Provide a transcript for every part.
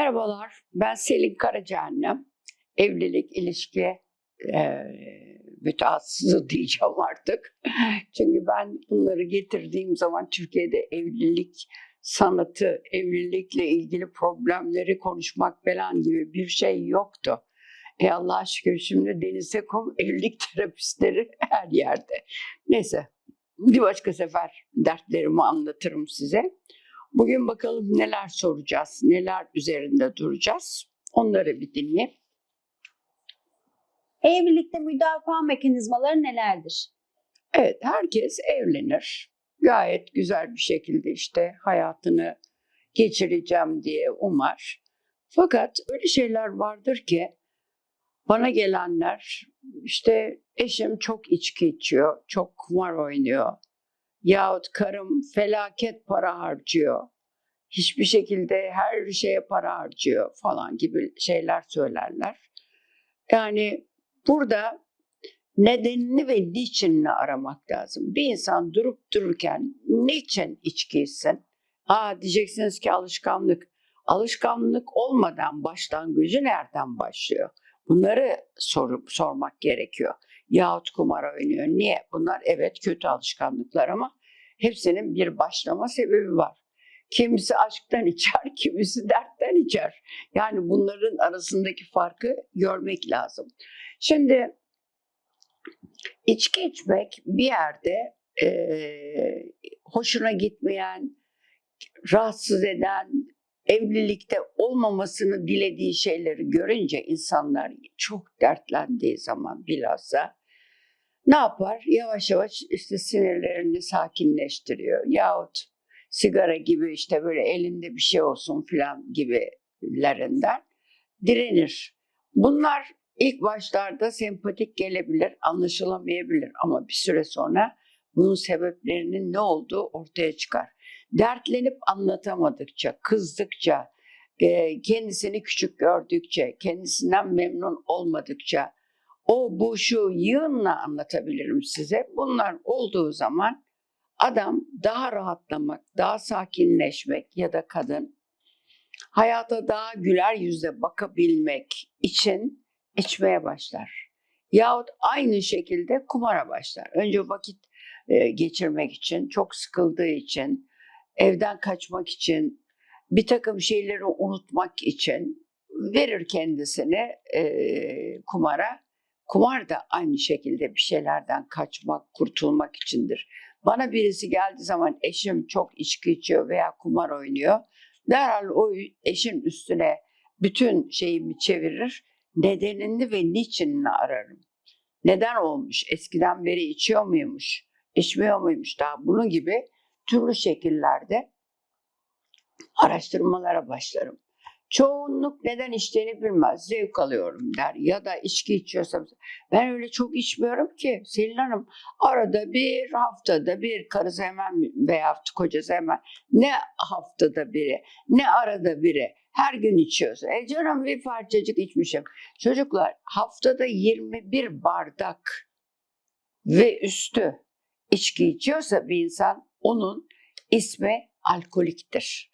Merhabalar, ben Selin Karacaannem. Evlilik, ilişki e, mütehassısı diyeceğim artık. Çünkü ben bunları getirdiğim zaman Türkiye'de evlilik sanatı, evlilikle ilgili problemleri konuşmak falan gibi bir şey yoktu. E Allah'a şükür şimdi denize kum evlilik terapistleri her yerde. Neyse bir başka sefer dertlerimi anlatırım size. Bugün bakalım neler soracağız, neler üzerinde duracağız. Onları bir dinleyelim. Evlilikte müdafaa mekanizmaları nelerdir? Evet, herkes evlenir. Gayet güzel bir şekilde işte hayatını geçireceğim diye umar. Fakat öyle şeyler vardır ki bana gelenler işte eşim çok içki içiyor, çok kumar oynuyor. Yahut karım felaket para harcıyor. Hiçbir şekilde her şeye para harcıyor falan gibi şeyler söylerler. Yani burada nedenini ve niçinini aramak lazım. Bir insan durup dururken niçin içki içsin? Aa diyeceksiniz ki alışkanlık. Alışkanlık olmadan başlangıcı nereden başlıyor? Bunları sorup sormak gerekiyor. Yahut kumar oynuyor. Niye? Bunlar evet kötü alışkanlıklar ama hepsinin bir başlama sebebi var. Kimisi aşktan içer, kimisi dertten içer. Yani bunların arasındaki farkı görmek lazım. Şimdi içki içmek bir yerde eee, hoşuna gitmeyen, rahatsız eden, evlilikte olmamasını dilediği şeyleri görünce insanlar çok dertlendiği zaman bilhassa ne yapar? Yavaş yavaş işte sinirlerini sakinleştiriyor. Yahut sigara gibi işte böyle elinde bir şey olsun filan gibilerinden direnir. Bunlar ilk başlarda sempatik gelebilir, anlaşılamayabilir ama bir süre sonra bunun sebeplerinin ne olduğu ortaya çıkar. Dertlenip anlatamadıkça, kızdıkça, e, kendisini küçük gördükçe, kendisinden memnun olmadıkça, o bu şu yığınla anlatabilirim size. Bunlar olduğu zaman adam daha rahatlamak, daha sakinleşmek ya da kadın hayata daha güler yüzle bakabilmek için içmeye başlar. Yahut aynı şekilde kumara başlar. Önce vakit e, geçirmek için, çok sıkıldığı için, evden kaçmak için, bir takım şeyleri unutmak için verir kendisini e, kumara. Kumar da aynı şekilde bir şeylerden kaçmak, kurtulmak içindir. Bana birisi geldiği zaman eşim çok içki içiyor veya kumar oynuyor. Derhal o eşin üstüne bütün şeyimi çevirir. Nedenini ve niçinini ararım. Neden olmuş? Eskiden beri içiyor muymuş? İçmiyor muymuş? Daha bunun gibi türlü şekillerde araştırmalara başlarım. Çoğunluk neden içtiğini bilmez. Zevk alıyorum der. Ya da içki içiyorsam ben öyle çok içmiyorum ki Selin Hanım. Arada bir haftada bir karısı hemen veya kocası hemen ne haftada biri ne arada biri her gün içiyorsa. E canım bir parçacık içmişim. Çocuklar haftada 21 bardak ve üstü içki içiyorsa bir insan onun ismi alkoliktir.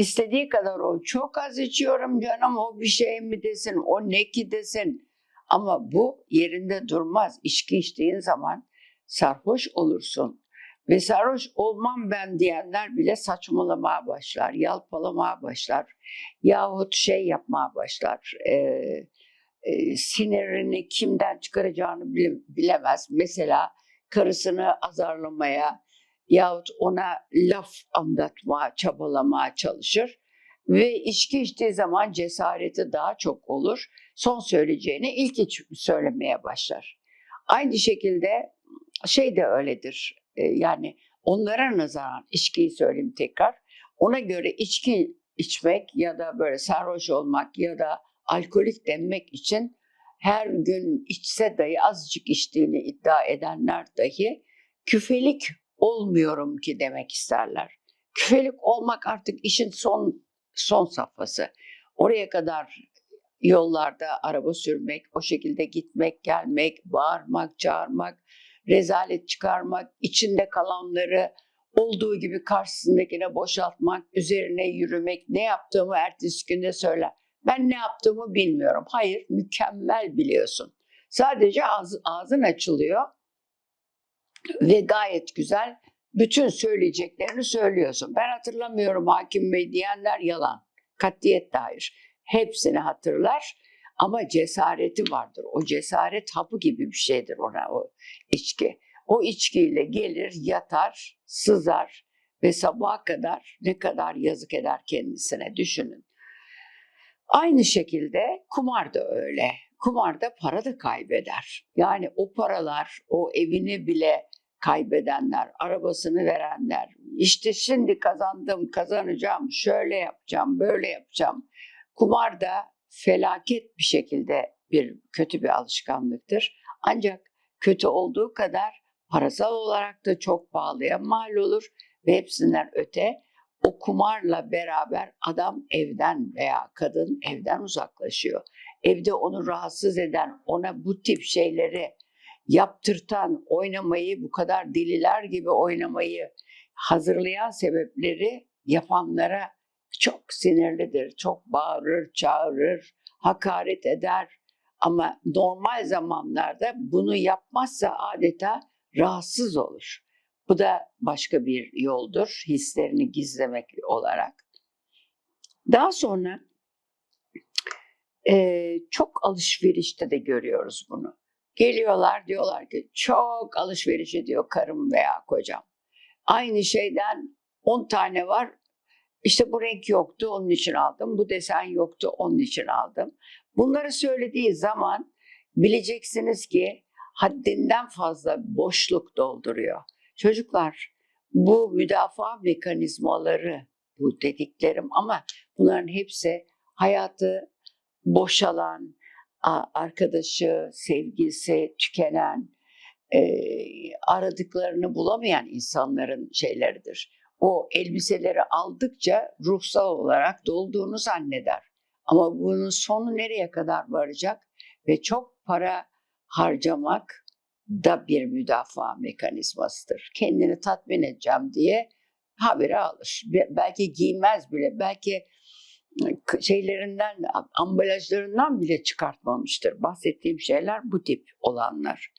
İstediği kadar o çok az içiyorum canım o bir şey mi desin o ne ki desin. Ama bu yerinde durmaz. İçki içtiğin zaman sarhoş olursun. Ve sarhoş olmam ben diyenler bile saçmalamaya başlar, yalpalamaya başlar. Yahut şey yapmaya başlar, e, e, sinirini kimden çıkaracağını bile- bilemez. Mesela karısını azarlamaya yahut ona laf anlatmaya, çabalamaya çalışır. Ve içki içtiği zaman cesareti daha çok olur. Son söyleyeceğini ilk iç söylemeye başlar. Aynı şekilde şey de öyledir. E, yani onlara nazaran içkiyi söyleyeyim tekrar. Ona göre içki içmek ya da böyle sarhoş olmak ya da alkolik denmek için her gün içse dahi azıcık içtiğini iddia edenler dahi küfelik olmuyorum ki demek isterler. Küfelik olmak artık işin son son safhası. Oraya kadar yollarda araba sürmek, o şekilde gitmek, gelmek, bağırmak, çağırmak, rezalet çıkarmak, içinde kalanları olduğu gibi karşısındakine boşaltmak, üzerine yürümek, ne yaptığımı ertesi günde söyler. Ben ne yaptığımı bilmiyorum. Hayır, mükemmel biliyorsun. Sadece ağzı, ağzın açılıyor ve gayet güzel bütün söyleyeceklerini söylüyorsun. Ben hatırlamıyorum hakim bey diyenler yalan. Katliyetle hayır. Hepsini hatırlar ama cesareti vardır. O cesaret hapı gibi bir şeydir ona o içki. O içkiyle gelir, yatar, sızar ve sabaha kadar ne kadar yazık eder kendisine düşünün. Aynı şekilde kumar da öyle. Kumarda para da kaybeder. Yani o paralar, o evini bile kaybedenler, arabasını verenler, işte şimdi kazandım, kazanacağım, şöyle yapacağım, böyle yapacağım. Kumar da felaket bir şekilde bir kötü bir alışkanlıktır. Ancak kötü olduğu kadar parasal olarak da çok pahalıya mal olur ve hepsinden öte o kumarla beraber adam evden veya kadın evden uzaklaşıyor. Evde onu rahatsız eden, ona bu tip şeyleri yaptırtan, oynamayı, bu kadar deliler gibi oynamayı hazırlayan sebepleri yapanlara çok sinirlidir. Çok bağırır, çağırır, hakaret eder. Ama normal zamanlarda bunu yapmazsa adeta rahatsız olur. Bu da başka bir yoldur hislerini gizlemek olarak. Daha sonra e, çok alışverişte de görüyoruz bunu. Geliyorlar diyorlar ki çok alışveriş ediyor karım veya kocam. Aynı şeyden 10 tane var. İşte bu renk yoktu onun için aldım. Bu desen yoktu onun için aldım. Bunları söylediği zaman bileceksiniz ki haddinden fazla boşluk dolduruyor. Çocuklar bu müdafaa mekanizmaları bu dediklerim ama bunların hepsi hayatı boşalan, arkadaşı, sevgisi tükenen, aradıklarını bulamayan insanların şeyleridir. O elbiseleri aldıkça ruhsal olarak dolduğunu zanneder. Ama bunun sonu nereye kadar varacak? Ve çok para harcamak da bir müdafaa mekanizmasıdır. Kendini tatmin edeceğim diye haberi alır. Belki giymez bile, belki şeylerinden, ambalajlarından bile çıkartmamıştır. Bahsettiğim şeyler bu tip olanlar.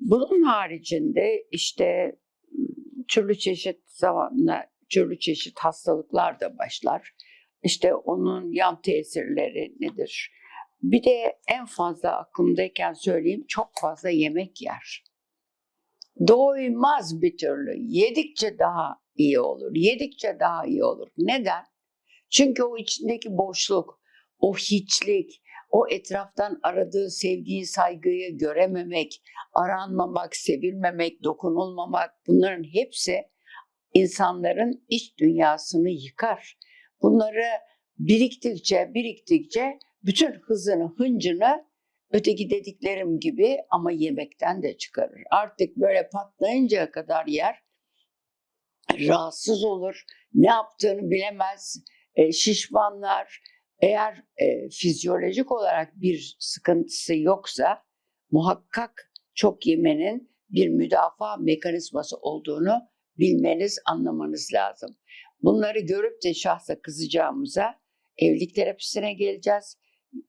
Bunun haricinde işte türlü çeşit zamanla türlü çeşit hastalıklar da başlar. İşte onun yan tesirleri nedir? Bir de en fazla aklımdayken söyleyeyim çok fazla yemek yer. Doymaz bir türlü. Yedikçe daha iyi olur. Yedikçe daha iyi olur. Neden? Çünkü o içindeki boşluk, o hiçlik, o etraftan aradığı sevgiyi, saygıyı görememek, aranmamak, sevilmemek, dokunulmamak bunların hepsi insanların iç dünyasını yıkar. Bunları biriktikçe, biriktikçe bütün hızını, hıncını öteki dediklerim gibi ama yemekten de çıkarır. Artık böyle patlayıncaya kadar yer, rahatsız olur, ne yaptığını bilemez, e, şişmanlar. Eğer e, fizyolojik olarak bir sıkıntısı yoksa muhakkak çok yemenin bir müdafaa mekanizması olduğunu bilmeniz, anlamanız lazım. Bunları görüp de şahsa kızacağımıza evlilik terapisine geleceğiz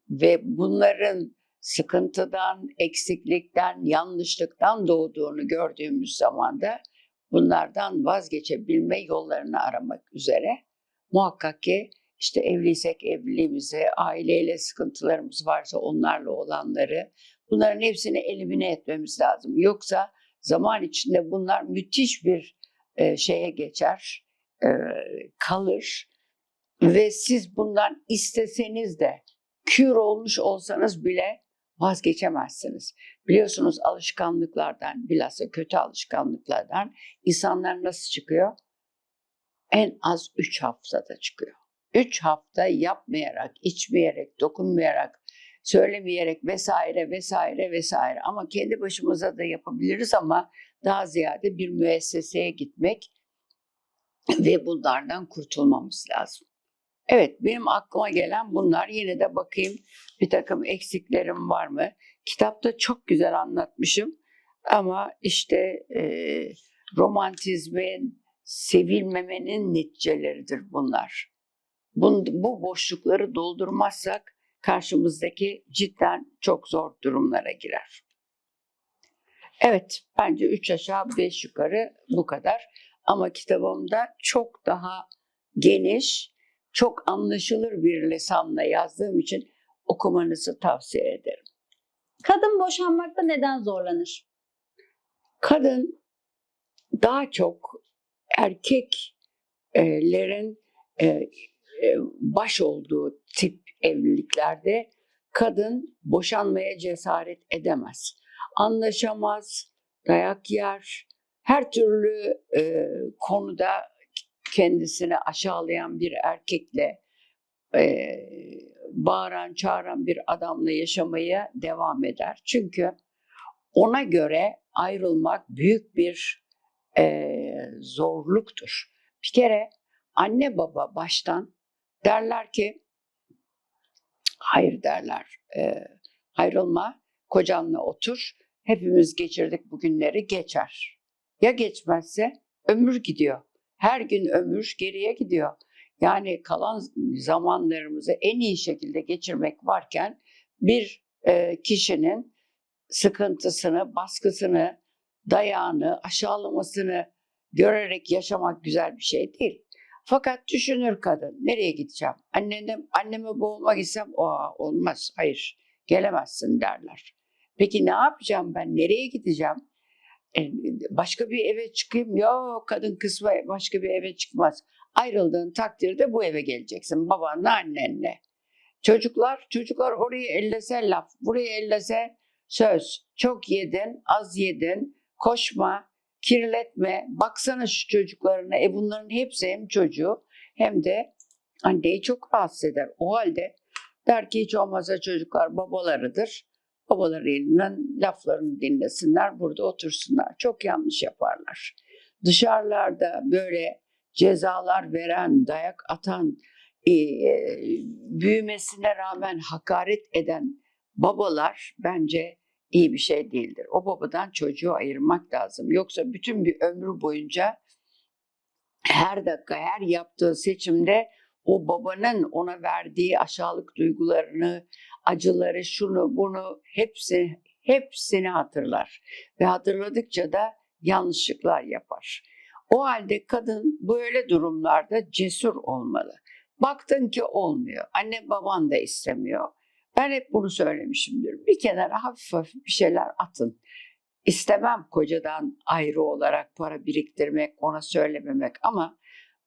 ve bunların sıkıntıdan, eksiklikten, yanlışlıktan doğduğunu gördüğümüz zaman da bunlardan vazgeçebilme yollarını aramak üzere muhakkak ki işte evliysek evliliğimizi, aileyle sıkıntılarımız varsa onlarla olanları bunların hepsini elimine etmemiz lazım. Yoksa zaman içinde bunlar müthiş bir e, şeye geçer, e, kalır ve siz bundan isteseniz de kür olmuş olsanız bile vazgeçemezsiniz. Biliyorsunuz alışkanlıklardan, bilhassa kötü alışkanlıklardan insanlar nasıl çıkıyor? En az 3 haftada çıkıyor. 3 hafta yapmayarak, içmeyerek, dokunmayarak, söylemeyerek vesaire vesaire vesaire ama kendi başımıza da yapabiliriz ama daha ziyade bir müesseseye gitmek ve bunlardan kurtulmamız lazım. Evet benim aklıma gelen bunlar. Yine de bakayım bir takım eksiklerim var mı? Kitapta çok güzel anlatmışım ama işte e, romantizmin, sevilmemenin neticeleridir bunlar. Bu, bu boşlukları doldurmazsak karşımızdaki cidden çok zor durumlara girer. Evet, bence üç aşağı beş yukarı bu kadar. Ama kitabımda çok daha geniş, çok anlaşılır bir lisanla yazdığım için okumanızı tavsiye ederim. Kadın boşanmakta neden zorlanır? Kadın daha çok erkeklerin e, e, baş olduğu tip evliliklerde kadın boşanmaya cesaret edemez. Anlaşamaz, dayak yer, her türlü e, konuda kendisini aşağılayan bir erkekle e, bağıran çağıran bir adamla yaşamaya devam eder. Çünkü ona göre ayrılmak büyük bir e, zorluktur. Bir kere anne baba baştan derler ki hayır derler e, ayrılma kocanla otur hepimiz geçirdik bugünleri geçer. Ya geçmezse ömür gidiyor. Her gün ömür geriye gidiyor. Yani kalan zamanlarımızı en iyi şekilde geçirmek varken bir e, kişinin sıkıntısını, baskısını, dayağını, aşağılamasını görerek yaşamak güzel bir şey değil. Fakat düşünür kadın, nereye gideceğim? Annem, anneme boğulmak gitsem, o olmaz, hayır, gelemezsin derler. Peki ne yapacağım ben, nereye gideceğim? E, başka bir eve çıkayım, yok kadın kısmı başka bir eve çıkmaz. Ayrıldığın takdirde bu eve geleceksin, babanla, annenle. Çocuklar, çocuklar orayı ellese laf, burayı ellese söz. Çok yedin, az yedin, koşma, kirletme. Baksana şu çocuklarına. E bunların hepsi hem çocuğu hem de anneyi çok rahatsız eder. O halde der ki hiç olmazsa çocuklar babalarıdır. Babalarının laflarını dinlesinler, burada otursunlar. Çok yanlış yaparlar. Dışarılarda böyle cezalar veren, dayak atan, e, büyümesine rağmen hakaret eden babalar bence iyi bir şey değildir. O babadan çocuğu ayırmak lazım. Yoksa bütün bir ömrü boyunca her dakika, her yaptığı seçimde o babanın ona verdiği aşağılık duygularını, acıları, şunu, bunu hepsi hepsini hatırlar. Ve hatırladıkça da yanlışlıklar yapar. O halde kadın böyle durumlarda cesur olmalı. Baktın ki olmuyor. Anne baban da istemiyor. Ben hep bunu söylemişimdir. Bir kenara hafif hafif bir şeyler atın. İstemem kocadan ayrı olarak para biriktirmek, ona söylememek ama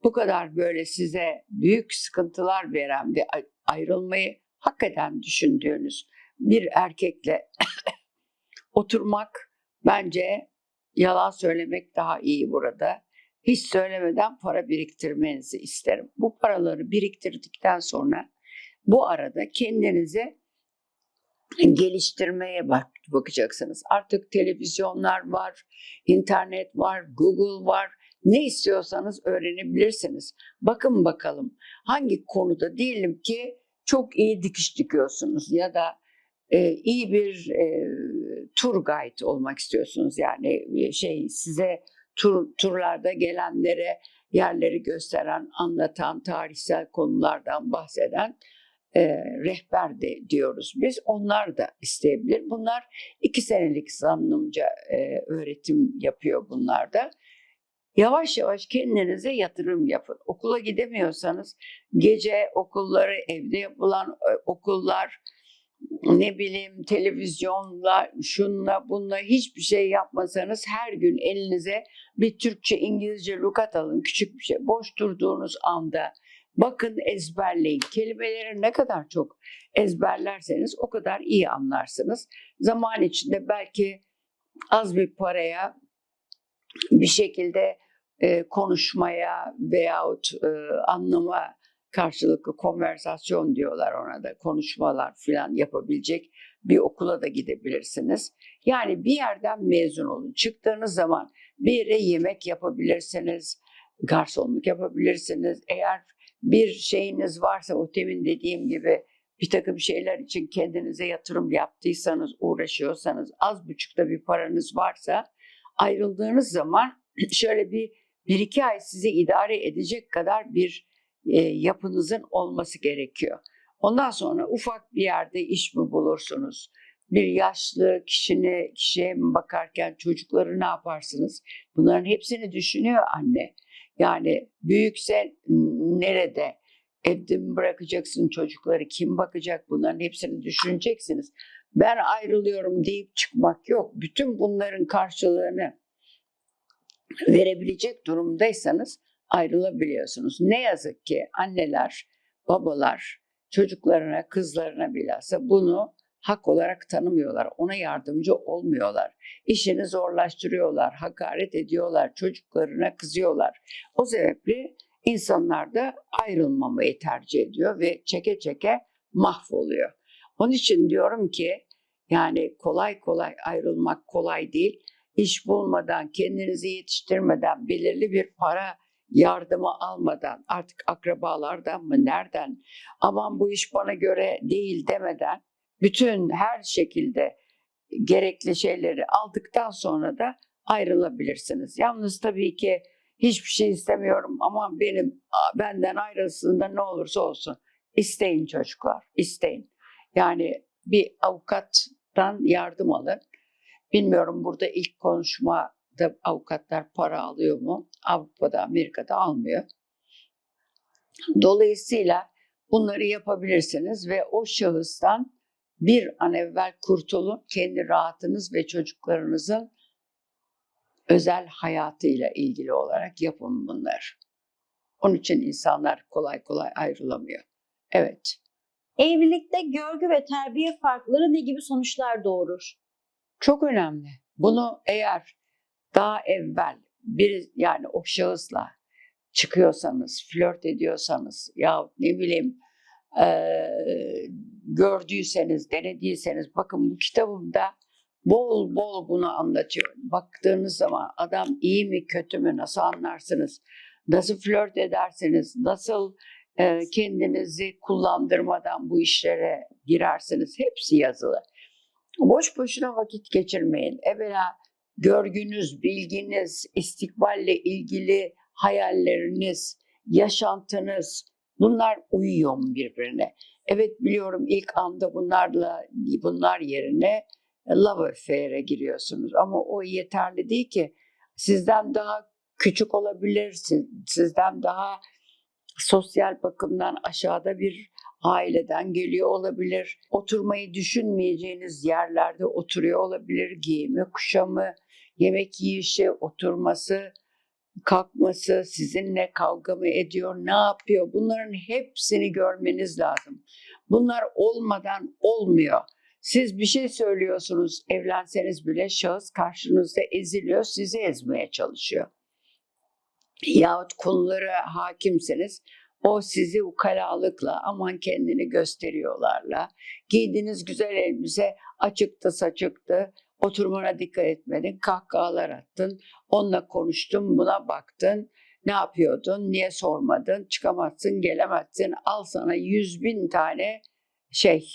bu kadar böyle size büyük sıkıntılar veren ve ayrılmayı hakikaten düşündüğünüz bir erkekle oturmak bence yalan söylemek daha iyi burada. Hiç söylemeden para biriktirmenizi isterim. Bu paraları biriktirdikten sonra bu arada kendinizi geliştirmeye bak bakacaksınız. Artık televizyonlar var, internet var, Google var. Ne istiyorsanız öğrenebilirsiniz. Bakın bakalım hangi konuda diyelim ki çok iyi dikiş dikiyorsunuz ya da e, iyi bir e, tur guide olmak istiyorsunuz. Yani şey size tur, turlarda gelenlere yerleri gösteren, anlatan, tarihsel konulardan bahseden e, rehber de diyoruz biz. Onlar da isteyebilir. Bunlar iki senelik zannımca e, öğretim yapıyor bunlar da. Yavaş yavaş kendinize yatırım yapın. Okula gidemiyorsanız gece okulları, evde yapılan e, okullar, ne bileyim televizyonla, şunla bunla hiçbir şey yapmasanız her gün elinize bir Türkçe, İngilizce lukat alın. Küçük bir şey. Boş durduğunuz anda bakın ezberleyin. Kelimeleri ne kadar çok ezberlerseniz o kadar iyi anlarsınız. Zaman içinde belki az bir paraya bir şekilde e, konuşmaya veyahut e, anlama karşılıklı konversasyon diyorlar ona da konuşmalar falan yapabilecek bir okula da gidebilirsiniz. Yani bir yerden mezun olun. Çıktığınız zaman bir yere yemek yapabilirsiniz, garsonluk yapabilirsiniz. Eğer bir şeyiniz varsa o temin dediğim gibi bir takım şeyler için kendinize yatırım yaptıysanız, uğraşıyorsanız, az buçukta bir paranız varsa ayrıldığınız zaman şöyle bir bir iki ay sizi idare edecek kadar bir e, yapınızın olması gerekiyor. Ondan sonra ufak bir yerde iş mi bulursunuz? Bir yaşlı kişine, kişiye mi bakarken çocukları ne yaparsınız? Bunların hepsini düşünüyor anne. Yani büyükse nerede? Evde mi bırakacaksın çocukları? Kim bakacak? Bunların hepsini düşüneceksiniz. Ben ayrılıyorum deyip çıkmak yok. Bütün bunların karşılığını verebilecek durumdaysanız ayrılabiliyorsunuz. Ne yazık ki anneler, babalar çocuklarına, kızlarına bilhassa bunu hak olarak tanımıyorlar. Ona yardımcı olmuyorlar. İşini zorlaştırıyorlar, hakaret ediyorlar, çocuklarına kızıyorlar. O sebeple insanlar da ayrılmamayı tercih ediyor ve çeke çeke mahvoluyor. Onun için diyorum ki yani kolay kolay ayrılmak kolay değil. İş bulmadan, kendinizi yetiştirmeden, belirli bir para yardımı almadan, artık akrabalardan mı, nereden, aman bu iş bana göre değil demeden bütün her şekilde gerekli şeyleri aldıktan sonra da ayrılabilirsiniz. Yalnız tabii ki hiçbir şey istemiyorum ama benim benden ayrılsın da ne olursa olsun. İsteyin çocuklar, isteyin. Yani bir avukattan yardım alın. Bilmiyorum burada ilk konuşmada avukatlar para alıyor mu? Avrupa'da, Amerika'da almıyor. Dolayısıyla bunları yapabilirsiniz ve o şahıstan bir an evvel kurtulun. Kendi rahatınız ve çocuklarınızın özel hayatıyla ilgili olarak yapın bunları. Onun için insanlar kolay kolay ayrılamıyor. Evet. Evlilikte görgü ve terbiye farkları ne gibi sonuçlar doğurur? Çok önemli. Bunu eğer daha evvel bir yani o şahısla çıkıyorsanız, flört ediyorsanız ya ne bileyim eee, gördüyseniz, denediyseniz bakın bu kitabımda bol bol bunu anlatıyor. Baktığınız zaman adam iyi mi kötü mü nasıl anlarsınız? Nasıl flört edersiniz? Nasıl e, kendinizi kullandırmadan bu işlere girersiniz? Hepsi yazılı. Boş boşuna vakit geçirmeyin. Evvela görgünüz, bilginiz, istikballe ilgili hayalleriniz, yaşantınız bunlar uyuyor mu birbirine? Evet biliyorum ilk anda bunlarla bunlar yerine love affair'e giriyorsunuz ama o yeterli değil ki. Sizden daha küçük olabilir, siz- sizden daha sosyal bakımdan aşağıda bir aileden geliyor olabilir. Oturmayı düşünmeyeceğiniz yerlerde oturuyor olabilir. Giyimi, kuşamı, yemek yiyişi, oturması, kalkması, sizinle kavga mı ediyor, ne yapıyor? Bunların hepsini görmeniz lazım. Bunlar olmadan olmuyor. Siz bir şey söylüyorsunuz, evlenseniz bile şahıs karşınızda eziliyor, sizi ezmeye çalışıyor. Yahut konulara hakimseniz o sizi ukalalıkla aman kendini gösteriyorlarla giydiğiniz güzel elbise açıktı saçıktı oturmana dikkat etmedin kahkahalar attın onunla konuştun buna baktın ne yapıyordun niye sormadın çıkamazsın gelemezsin al sana yüz bin tane şey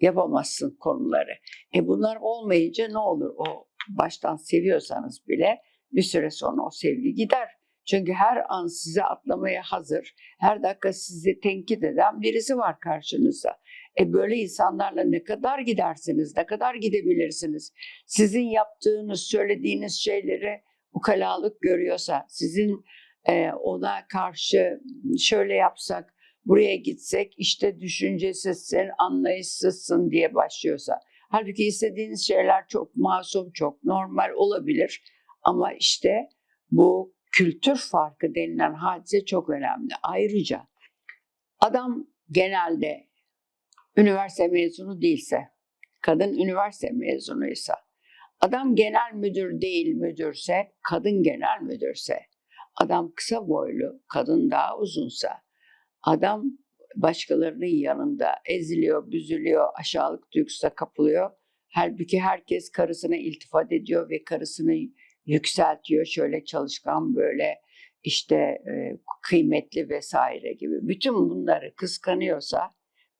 yapamazsın konuları. E bunlar olmayınca ne olur o baştan seviyorsanız bile bir süre sonra o sevgi gider. Çünkü her an size atlamaya hazır, her dakika sizi tenkit eden birisi var karşınızda. E böyle insanlarla ne kadar gidersiniz, ne kadar gidebilirsiniz? Sizin yaptığınız, söylediğiniz şeyleri ukalalık görüyorsa, sizin e, ona karşı şöyle yapsak, buraya gitsek işte düşüncesizsin, anlayışsızsın diye başlıyorsa. Halbuki istediğiniz şeyler çok masum, çok normal olabilir. Ama işte bu kültür farkı denilen hadise çok önemli. Ayrıca adam genelde üniversite mezunu değilse, kadın üniversite mezunuysa, adam genel müdür değil müdürse, kadın genel müdürse, adam kısa boylu, kadın daha uzunsa, adam başkalarının yanında eziliyor, büzülüyor, aşağılık duygusuna kapılıyor. Halbuki herkes karısına iltifat ediyor ve karısını yükseltiyor. Şöyle çalışkan, böyle işte e, kıymetli vesaire gibi. Bütün bunları kıskanıyorsa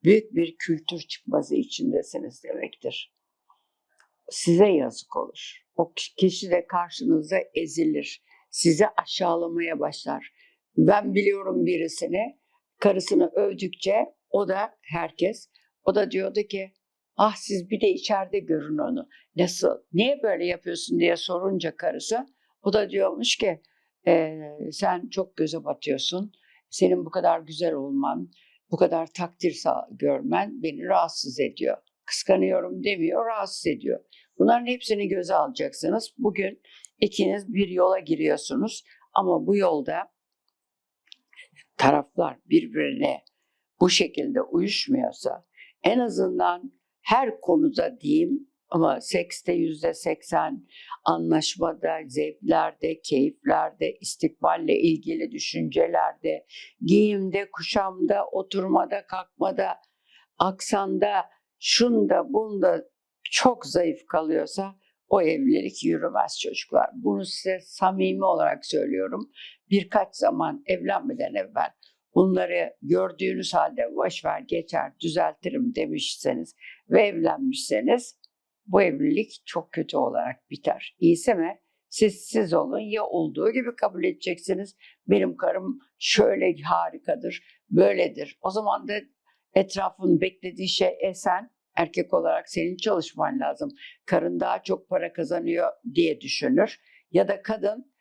büyük bir kültür çıkmazı içindesiniz demektir. Size yazık olur. O kişi de karşınıza ezilir. sizi aşağılamaya başlar. Ben biliyorum birisini, karısını övdükçe o da herkes, o da diyordu ki ah siz bir de içeride görün onu. Nasıl, niye böyle yapıyorsun diye sorunca karısı, o da diyormuş ki "Ee, sen çok göze batıyorsun, senin bu kadar güzel olman, bu kadar takdir görmen beni rahatsız ediyor. Kıskanıyorum demiyor, rahatsız ediyor. Bunların hepsini göze alacaksınız. Bugün ikiniz bir yola giriyorsunuz ama bu yolda taraflar birbirine bu şekilde uyuşmuyorsa en azından her konuda diyeyim ama sekste yüzde seksen anlaşmada, zevklerde, keyiflerde, istikballe ilgili düşüncelerde, giyimde, kuşamda, oturmada, kalkmada, aksanda, şunda, bunda çok zayıf kalıyorsa o evlilik yürümez çocuklar. Bunu size samimi olarak söylüyorum. Birkaç zaman evlenmeden evvel bunları gördüğünüz halde boş ver geçer düzeltirim demişseniz ve evlenmişseniz bu evlilik çok kötü olarak biter. İyisi mi? Siz siz olun ya olduğu gibi kabul edeceksiniz. Benim karım şöyle harikadır, böyledir. O zaman da etrafın beklediği şey e sen erkek olarak senin çalışman lazım. Karın daha çok para kazanıyor diye düşünür. Ya da kadın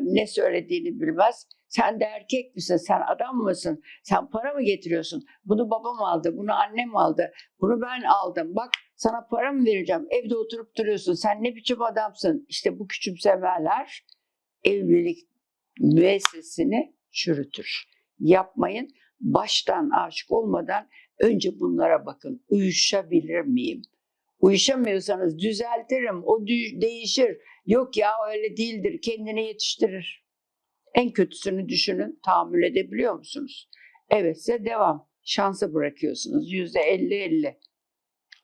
ne, söylediğini bilmez. Sen de erkek misin? Sen adam mısın? Sen para mı getiriyorsun? Bunu babam aldı, bunu annem aldı, bunu ben aldım. Bak sana para mı vereceğim? Evde oturup duruyorsun. Sen ne biçim adamsın? İşte bu küçümsemeler evlilik müessesini çürütür. Yapmayın. Baştan aşık olmadan önce bunlara bakın. Uyuşabilir miyim? Uyuşamıyorsanız düzeltirim. O değişir. Yok ya öyle değildir. Kendini yetiştirir. En kötüsünü düşünün. Tahammül edebiliyor musunuz? Evetse devam. Şansa bırakıyorsunuz. Yüzde elli elli.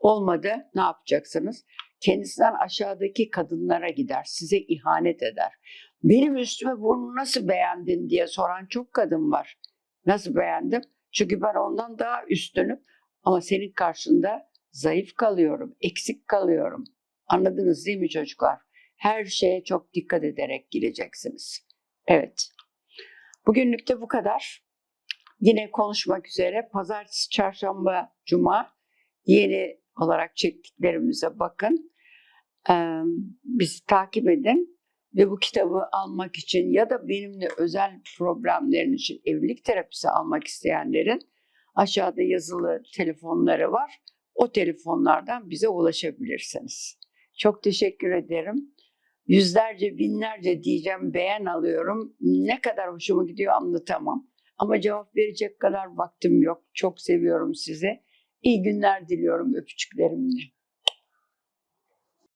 Olmadı ne yapacaksınız? Kendisinden aşağıdaki kadınlara gider. Size ihanet eder. Benim üstüme bunu nasıl beğendin diye soran çok kadın var. Nasıl beğendim? Çünkü ben ondan daha üstünüm. Ama senin karşında zayıf kalıyorum, eksik kalıyorum. Anladınız değil mi çocuklar? Her şeye çok dikkat ederek gireceksiniz. Evet. Bugünlük de bu kadar. Yine konuşmak üzere pazartesi, çarşamba, cuma yeni olarak çektiklerimize bakın. Ee, bizi takip edin ve bu kitabı almak için ya da benimle özel problemlerin için evlilik terapisi almak isteyenlerin aşağıda yazılı telefonları var. O telefonlardan bize ulaşabilirsiniz. Çok teşekkür ederim. Yüzlerce, binlerce diyeceğim beğen alıyorum. Ne kadar hoşuma gidiyor anlatamam. Ama cevap verecek kadar vaktim yok. Çok seviyorum sizi. İyi günler diliyorum öpücüklerimle.